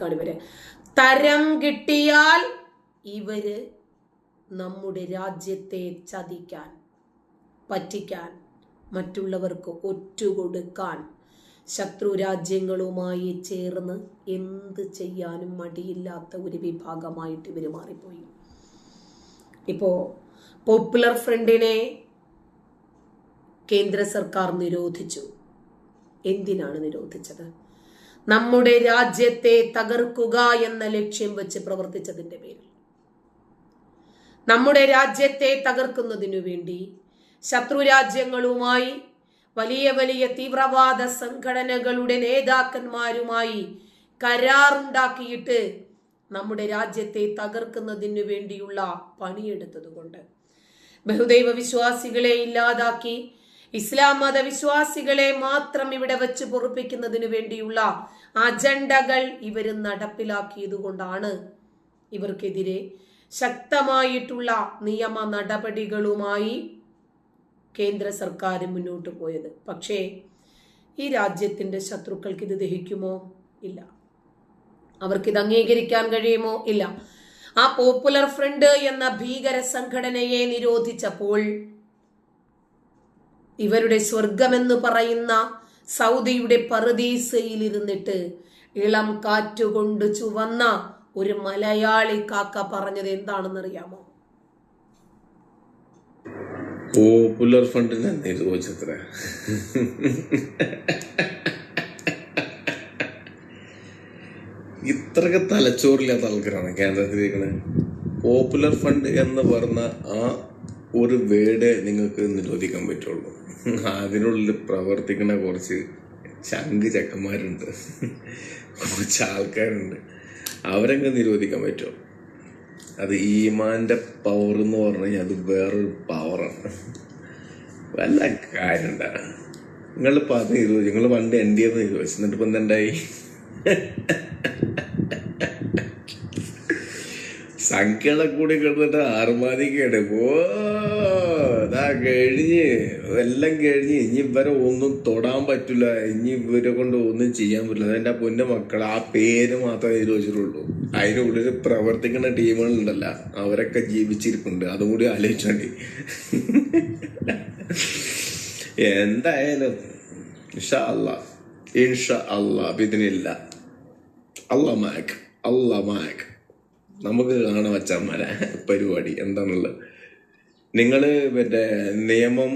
ഇവർ. തരം കിട്ടിയാൽ ഇവർ നമ്മുടെ രാജ്യത്തെ ചതിക്കാൻ പറ്റിക്കാൻ മറ്റുള്ളവർക്ക് ഒറ്റുകൊടുക്കാൻ ശത്രു രാജ്യങ്ങളുമായി ചേർന്ന് എന്ത് ചെയ്യാനും മടിയില്ലാത്ത ഒരു വിഭാഗമായിട്ട് ഇവർ മാറിപ്പോയി. ഇപ്പോ പോപ്പുലർ ഫ്രണ്ടിനെ കേന്ദ്ര സർക്കാർ നിരോധിച്ചു. എന്തിനാണ് നിരോധിച്ചത്? നമ്മുടെ രാജ്യത്തെ തകർക്കുക എന്ന ലക്ഷ്യം വെച്ച് പ്രവർത്തിച്ചതിന്റെ പേരിൽ. നമ്മുടെ രാജ്യത്തെ തകർക്കുന്നതിനു വേണ്ടി ശത്രു രാജ്യങ്ങളുമായി വലിയ വലിയ തീവ്രവാദ സംഘടനകളുടെ നേതാക്കന്മാരുമായി കരാറുണ്ടാക്കിയിട്ട് നമ്മുടെ രാജ്യത്തെ തകർക്കുന്നതിനു വേണ്ടിയുള്ള പണിയെടുത്തതുകൊണ്ട് ബഹുദൈവ വിശ്വാസികളെ ഇല്ലാതാക്കി ഇസ്ലാം മത വിശ്വാസികളെ മാത്രം ഇവിടെ വെച്ച് പൊറുപ്പിക്കുന്നതിന് വേണ്ടിയുള്ള അജണ്ടകൾ ഇവർ നടപ്പിലാക്കിയതുകൊണ്ടാണ് ഇവർക്കെതിരെ ശക്തമായിട്ടുള്ള നിയമ നടപടികളുമായി കേന്ദ്ര സർക്കാർ മുന്നോട്ട് പോയത്. പക്ഷേ ഈ രാജ്യത്തിന്റെ ശത്രുക്കൾക്ക് ഇത് ദഹിക്കുമോ? ഇല്ല. അവർക്കിത് അംഗീകരിക്കാൻ കഴിയുമോ? ഇല്ല. ആ പോപ്പുലർ ഫ്രണ്ട് എന്ന ഭീകര സംഘടനയെ നിരോധിച്ചപ്പോൾ ഇവരുടെ സ്വർഗമെന്ന് പറയുന്ന സൗദിയുടെ പറുദീസയിലിരുന്നിട്ട് ഇളം കാറ്റുകൊണ്ട് ചുവന്ന ഒരു മലയാളി കാക്ക പറഞ്ഞത് എന്താണെന്നറിയാമോ? പോപ്പുലർ ഫണ്ടിന് ചോദിച്ചത്ര ഇത്രക്ക് തലച്ചോറില്ലാത്ത ആൾക്കാരാണ് കേന്ദ്രത്തിലിരിക്കുന്നത് പോപ്പുലർ ഫണ്ട് എന്ന് പറഞ്ഞ ആ ഒരു വേർഡ് നിങ്ങൾക്ക് നിരോധിക്കാൻ പറ്റുള്ളൂ. അതിനുള്ളിൽ പ്രവർത്തിക്കുന്ന കുറച്ച് ചങ്ക് ചക്കന്മാരുണ്ട്. കുറച്ച് ആൾക്കാരുണ്ട്. അവരങ്ങ് നിരോധിക്കാൻ പറ്റുമോ? അത് ഈമാന്റെ പവർ എന്ന് പറഞ്ഞു കഴിഞ്ഞാൽ അത് വേറൊരു പവറാണ് വല്ല കാര്യണ്ട നിങ്ങളിപ്പോൾ അത് നിരോധിച്ചു നിങ്ങൾ പണ്ട് എൻ ഡി എഫ് നിരോധിച്ചു എന്നിട്ട് ഇപ്പം എന്തുണ്ടായി സംഖ്യകളെ കൂടി കിടന്നിട്ട് ആറുമാതിക്കാണ് ഓ കഴിഞ്ഞ് എല്ലാം കഴിഞ്ഞ് ഇനി ഇവരെ ഒന്നും തൊടാൻ പറ്റില്ല. ഇനി ഇവരെ കൊണ്ട് ഒന്നും ചെയ്യാൻ പറ്റില്ല. അതെന്റെ പൊന്ന മക്കൾ ആ പേര് മാത്രമേ നിരോധിച്ചിട്ടുള്ളൂ അതിനുള്ളിൽ പ്രവർത്തിക്കുന്ന ടീമുകളുണ്ടല്ല. അവരൊക്കെ ജീവിച്ചിരിപ്പുണ്ട്. അതും കൂടി ആലോചിച്ചോണ്ടി എന്തായാലും ഇൻഷാ അല്ല ഇൻഷാ അല്ല ഇതിനില്ല അല്ല മാക് അല്ല മാക് നമുക്ക് കാണാൻ വച്ചാമാരെ പരിപാടി. എന്താണുള്ളത് നിങ്ങൾ മറ്റേ നിയമം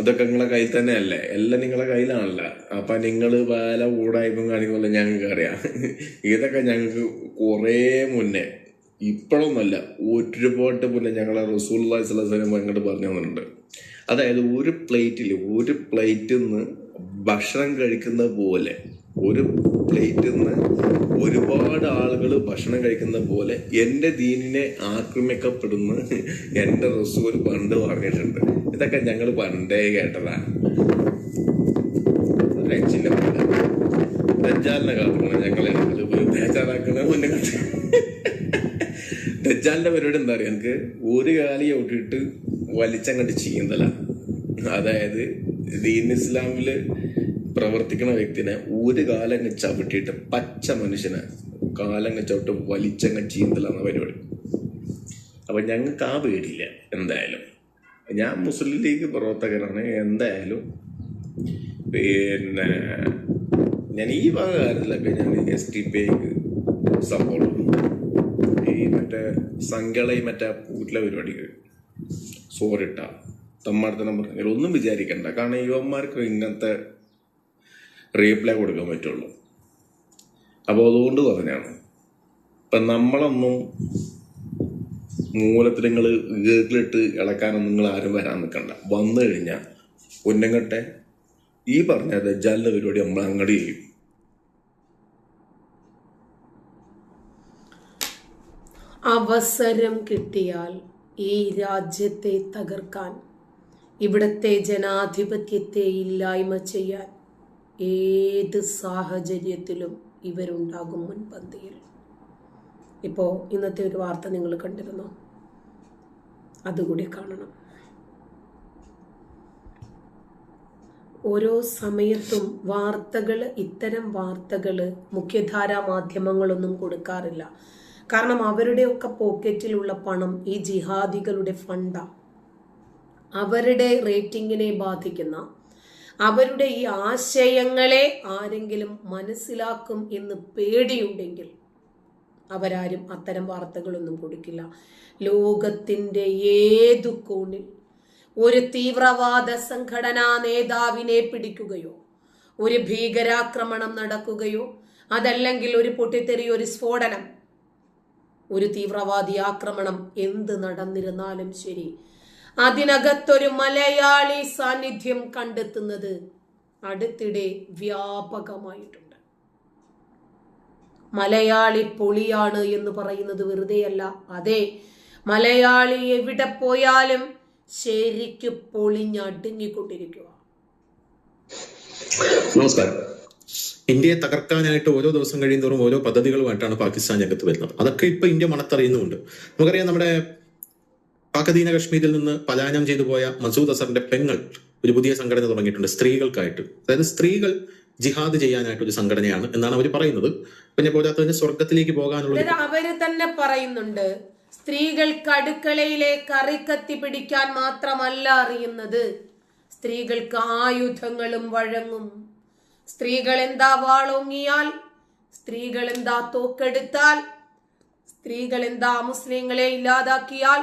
ഇതൊക്കെ നിങ്ങളെ കയ്യിൽ തന്നെയല്ലേ? എല്ലാം നിങ്ങളെ കയ്യിലാണല്ലോ. അപ്പൊ നിങ്ങൾ വേല കൂടായ്മ കാണിക്കുമല്ലോ ഞങ്ങൾക്ക് അറിയാം. ഇതൊക്കെ ഞങ്ങൾക്ക് കുറേ മുന്നേ ഇപ്പോഴൊന്നല്ല ഒരുപാട് മുന്നേ ഞങ്ങളെ റസൂൽ സ്വലം അങ്ങോട്ട് പറഞ്ഞു തന്നിട്ടുണ്ട്. അതായത് ഒരു പ്ലേറ്റിൽ ഒരു പ്ലേറ്റിൽ നിന്ന് ഭക്ഷണം കഴിക്കുന്ന പോലെ ഒരു പ്ലേറ്റിൽ നിന്ന് ഒരുപാട് ആളുകൾ ഭക്ഷണം കഴിക്കുന്ന പോലെ എന്റെ ദീനിനെ ആക്രമിക്കപ്പെടുന്ന എന്റെ റസൂൽ പണ്ട് പറഞ്ഞിട്ടുണ്ട്. ഇതൊക്കെ ഞങ്ങൾ പണ്ടേ കേട്ടതാണ്. രക്ഷില്ല ദജ്ജാലിനെ ഞങ്ങളെ ബേജാറാക്കണ മുന്നേ ദജ്ജാലിന്റെ പരിപാടി എന്താ പറയുക എനിക്ക് ഒരു കാലി ഒട്ടിട്ട് വലിച്ചങ്ങട്ട് ചെയ്യുന്നതല്ല അതായത് ദീൻ ഇസ്ലാമിൽ പ്രവർത്തിക്കുന്ന വ്യക്തിനെ ഒരു കാലങ്ങ് ചവിട്ടിയിട്ട് പച്ച മനുഷ്യനെ കാലങ്ങ് ചവിട്ട് വലിച്ചങ്ങ് ചീന്തലാണ് പരിപാടി. അപ്പൊ ഞങ്ങൾക്ക് ആ പേടിയില്ല എന്തായാലും. ഞാൻ മുസ്ലിം ലീഗ് പ്രവർത്തകനാണ് എന്തായാലും. പിന്നെ ഞാൻ ഈ വക കാര്യത്തിലൊക്കെ ഞാൻ എസ് ടി പി ഐക്ക് സപ്പോർട്ട് ഈ മറ്റേ സംഘളയും മറ്റേ വീട്ടിലെ പരിപാടിക്ക് സോറിട്ട തമ്മാടത്തനം പറഞ്ഞാൽ ഒന്നും വിചാരിക്കണ്ട. കാരണം യുവന്മാർക്ക് ഇങ്ങനത്തെ റീപ്ലൈ കൊടുക്കാൻ പറ്റുള്ളൂ. അപ്പോൾ അതുകൊണ്ട് പറഞ്ഞാണ്. ഇപ്പം നമ്മളൊന്നും മൂലത്തിൽ നിങ്ങൾ ഗേക്കിലിട്ട് ഇളക്കാനൊന്നും നിങ്ങൾ ആരും വരാൻ നിൽക്കണ്ട. വന്നു കഴിഞ്ഞാൽ പൊന്നങ്ങട്ടെ ഈ പറഞ്ഞ ദജാലിന്റെ പരിപാടി നമ്മൾ അങ്ങോട്ട് ചെയ്യും. അവസരം കിട്ടിയാൽ ഈ രാജ്യത്തെ തകർക്കാൻ ഇവിടത്തെ ജനാധിപത്യത്തെ ഇല്ലായ്മ ചെയ്യാൻ ഏത് സാഹചര്യത്തിലും ഇവരുണ്ടാകും മുൻപന്തിയിൽ. ഇപ്പോൾ ഇന്നത്തെ ഒരു വാർത്ത നിങ്ങൾ കണ്ടിരുന്നോ? അതുകൂടി കാണണം. ഓരോ സമയത്തും വാർത്തകൾ ഇത്തരം വാർത്തകൾ മുഖ്യധാരാ മാധ്യമങ്ങളൊന്നും കൊടുക്കാറില്ല. കാരണം അവരുടെയൊക്കെ പോക്കറ്റിലുള്ള പണം ഈ ജിഹാദികളുടെ ഫണ്ടാണ് അവരുടെ റേറ്റിങ്ങിനെ ബാധിക്കുന്ന അവരുടെ ഈ ആശയങ്ങളെ ആരെങ്കിലും മനസ്സിലാക്കും എന്ന് പേടിയുണ്ടെങ്കിൽ അവരാരും അത്തരം വാർത്തകളൊന്നും കൊടുക്കില്ല. ലോകത്തിന്റെ ഏതു കോണിൽ ഒരു തീവ്രവാദ സംഘടനാ നേതാവിനെ പിടിക്കുകയോ ഒരു ഭീകരാക്രമണം നടക്കുകയോ അതല്ലെങ്കിൽ ഒരു പൊട്ടിത്തെറി ഒരു സ്ഫോടനം ഒരു തീവ്രവാദി ആക്രമണം എന്ത് നടന്നിരുന്നാലും ശരി അതിനകത്തൊരു മലയാളി സാന്നിധ്യം കണ്ടെത്തുന്നത് അടുത്തിടെ വ്യാപകമായിട്ടുണ്ട്. മലയാളി പൊളിയാണ് എന്ന് പറയുന്നത് വെറുതെയല്ല. അതെ മലയാളി എവിടെ പോയാലും ശരിക്ക് പൊളിഞ്ഞടുങ്ങിക്കൊണ്ടിരിക്കുക നമസ്കാരം. ഇന്ത്യയെ തകർക്കാനായിട്ട് ഓരോ ദിവസം കഴിയുന്തോറും ഓരോ പദ്ധതികളുമായിട്ടാണ് പാകിസ്ഥാൻ രംഗത്ത് വരുന്നത്. അതൊക്കെ ഇപ്പൊ ഇന്ത്യ മണത്തറിയുന്നുമുണ്ട്. നമുക്കറിയാം നമ്മുടെ പാകദീന കശ്മീരിൽ നിന്ന് പലായനം ചെയ്തു പോയ മസൂദ് അസറിന്റെ പെങ്ങൾ ഒരു പുതിയ സംഘടന തുടങ്ങിയിട്ടുണ്ട് സ്ത്രീകൾക്കായിട്ട്. അതായത് സ്ത്രീകൾ ജിഹാദ് ചെയ്യാനായിട്ട് ഒരു സംഘടനയാണ് എന്നാണ് അവർ പറയുന്നത്. പിന്നെ പോരാത്തതിന് സ്വർഗത്തിലേക്ക് പോകാനുള്ള അവർ തന്നെ പറയുന്നുണ്ട് സ്ത്രീകൾക്ക് അടുക്കളയിലെ കറിക്കത്തി പിടിക്കാൻ മാത്രമല്ല അറിയുന്നത്. സ്ത്രീകൾക്ക് ആയുധങ്ങളും വഴങ്ങും. സ്ത്രീകൾ എന്താ വാളോങ്ങിയാൽ സ്ത്രീകൾ എന്താ തോക്കെടുത്താൽ സ്ത്രീകൾ എന്താ മുസ്ലിങ്ങളെ ഇല്ലാതാക്കിയാൽ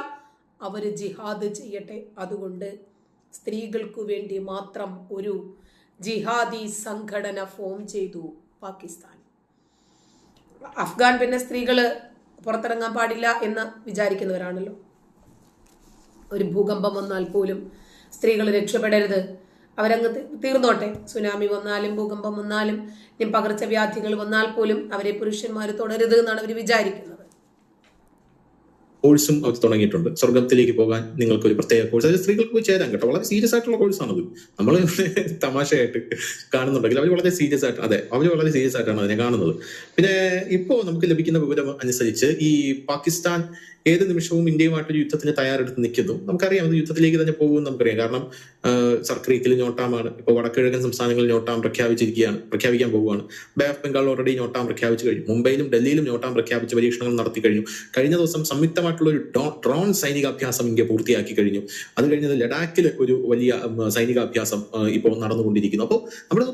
അവർ ജിഹാദ് ചെയ്യട്ടെ. അതുകൊണ്ട് സ്ത്രീകൾക്കു വേണ്ടി മാത്രം ഒരു ജിഹാദി സംഘടന ഫോം ചെയ്തു പാകിസ്ഥാൻ. അഫ്ഗാൻ പിന്നെ സ്ത്രീകൾ പുറത്തിറങ്ങാൻ പാടില്ല എന്ന് വിചാരിക്കുന്നവരാണല്ലോ. ഒരു ഭൂകമ്പം വന്നാൽ പോലും സ്ത്രീകൾ രക്ഷപ്പെടരുത്. അവരങ്ങ് തീർന്നോട്ടെ. സുനാമി വന്നാലും ഭൂകമ്പം വന്നാലും പകർച്ചവ്യാധികൾ വന്നാൽ പോലും അവരെ പുരുഷന്മാർ തുടരുത് എന്നാണ് അവർ വിചാരിക്കുന്നത്. കോഴ്സും അവർ തുടങ്ങിയിട്ടുണ്ട്. സ്വർഗത്തിലേക്ക് പോകാൻ നിങ്ങൾക്ക് ഒരു പ്രത്യേക കോഴ്സ് അതായത് സ്ത്രീകൾക്ക് പോയി ചേരാൻ കേട്ടോ. വളരെ സീരിയസ് ആയിട്ടുള്ള കോഴ്സാണത് നമ്മൾ തമാശയായിട്ട് കാണുന്നുണ്ടെങ്കിൽ അവർ വളരെ സീരിയസ് ആയിട്ട് അതെ അവർ വളരെ സീരിയസ് ആയിട്ടാണ് അതിനെ കാണുന്നത്. പിന്നെ ഇപ്പോൾ നമുക്ക് ലഭിക്കുന്ന വിവരം അനുസരിച്ച് ഈ പാകിസ്ഥാൻ ഏത് നിമിഷവും ഇന്ത്യയുമായിട്ടൊരു യുദ്ധത്തിന് തയ്യാറെടുത്ത് നിൽക്കുന്നു. നമുക്കറിയാം അത് യുദ്ധത്തിലേക്ക് തന്നെ പോകുമെന്ന് നമുക്കറിയാം. കാരണം സർക്രീക്കിൽ ഞോട്ടാമാണ് ഇപ്പോൾ വടക്കിഴക്കൻ സംസ്ഥാനങ്ങളിൽ നോട്ടാം പ്രഖ്യാപിച്ചിരിക്കുകയാണ് പ്രഖ്യാപിക്കാൻ പോവുകയാണ്. Bay of Bengal already NOTAM പ്രഖ്യാപിച്ചു കഴിഞ്ഞു. മുംബൈയിലും ഡൽഹിയിലും നോട്ടാം പ്രഖ്യാപിച്ച് പരീക്ഷണങ്ങൾ നടത്തി കഴിഞ്ഞു. കഴിഞ്ഞ ദിവസം സംയുക്തമായിട്ടുള്ള ഒരു ഡ്രോൺ സൈനികാഭ്യാസം ഇന്ത്യ പൂർത്തിയാക്കി കഴിഞ്ഞു. അത് കഴിഞ്ഞത് ലഡാക്കിൽ ഒരു വലിയ സൈനികാഭ്യാസം ഇപ്പോൾ നടന്നുകൊണ്ടിരിക്കുന്നു. അപ്പോൾ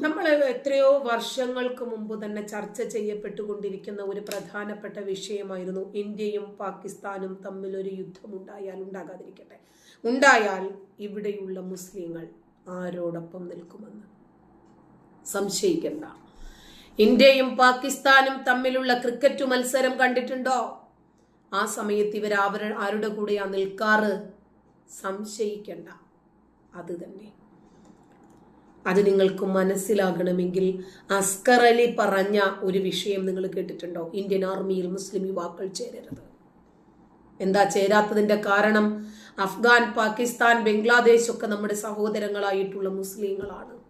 നമ്മൾ എത്രയോ വർഷങ്ങൾക്ക് മുമ്പ് തന്നെ ചർച്ച ചെയ്യപ്പെട്ടുകൊണ്ടിരിക്കുന്ന ഒരു പ്രധാനപ്പെട്ട വിഷയമായിരുന്നു ഇന്ത്യയും പാകിസ്ഥാനും തമ്മിൽ ഒരു യുദ്ധം ഉണ്ടായാൽ ഉണ്ടാകാതിരിക്കട്ടെ. ഉണ്ടായാൽ ഇവിടെയുള്ള മുസ്ലിങ്ങൾ ആരോടൊപ്പം നിൽക്കുമെന്ന്. സംശയിക്കണ്ട. ഇന്ത്യയും പാകിസ്ഥാനും തമ്മിലുള്ള ക്രിക്കറ്റ് മത്സരം കണ്ടിട്ടുണ്ടോ? ആ സമയത്ത് ഇവർ അവർ ആരുടെ കൂടെയാ നിൽക്കാറ്? സംശയിക്കണ്ട. അത് തന്നെ. അത് നിങ്ങൾക്ക് മനസ്സിലാകണമെങ്കിൽ അസ്കർ അലി പറഞ്ഞ ഒരു വിഷയം നിങ്ങൾ കേട്ടിട്ടുണ്ടോ? ഇന്ത്യൻ ആർമിയിൽ മുസ്ലിം യുവാക്കൾ ചേരരുത്. എന്താ ചേരാത്തതിന്റെ കാരണം? അഫ്ഗാൻ പാകിസ്ഥാൻ ബംഗ്ലാദേശ് ഒക്കെ നമ്മുടെ സഹോദരങ്ങളായിട്ടുള്ള മുസ്ലിങ്ങളാണ്.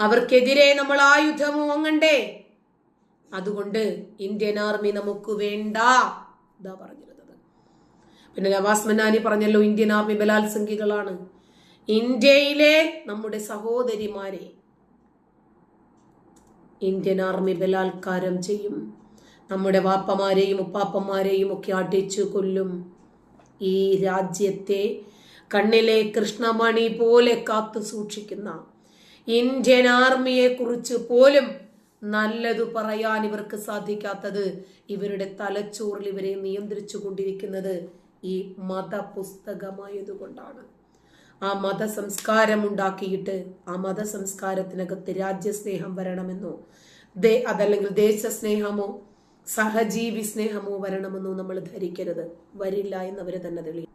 അവർക്കെതിരെ നമ്മൾ ആയുധം ഓങ്ങണ്ടേ? അതുകൊണ്ട് ഇന്ത്യൻ ആർമി നമുക്ക് വേണ്ട. ഇതാ പറഞ്ഞിരുന്നത്. പിന്നെ നവാസ് മനാനി പറഞ്ഞല്ലോ ഇന്ത്യൻ ആർമി ബലാത്സംഖികളാണ് ഇന്ത്യയിലെ നമ്മുടെ സഹോദരിമാരെ ഇന്ത്യൻ ആർമി ബലാത്കാരം ചെയ്യും. നമ്മുടെ വാപ്പമാരെയും ഉപ്പാപ്പന്മാരെയും ഒക്കെ അടിച്ചു കൊല്ലും. ഈ രാജ്യത്തെ കണ്ണിലെ കൃഷ്ണമണി പോലെ കാത്തു സൂക്ഷിക്കുന്ന ഇന്ത്യൻ ആർമിയെ കുറിച്ച് പോലും നല്ലതു പറയാൻ ഇവർക്ക് സാധിക്കാത്തത് ഇവരുടെ തലച്ചോറിൽ ഇവരെ നിയന്ത്രിച്ചു കൊണ്ടിരിക്കുന്നത് ഈ മതപുസ്തകമായതുകൊണ്ടാണ്. ആ മത സംസ്കാരം ഉണ്ടാക്കിയിട്ട് ആ മത സംസ്കാരത്തിനകത്ത് രാജ്യസ്നേഹം വരണമെന്നോ ദേ അതല്ലെങ്കിൽ ദേശസ്നേഹമോ സഹജീവി സ്നേഹമോ വരണമെന്നോ നമ്മൾ ധരിക്കരുത്. വരില്ല എന്നവര് തന്നെ തെളിയും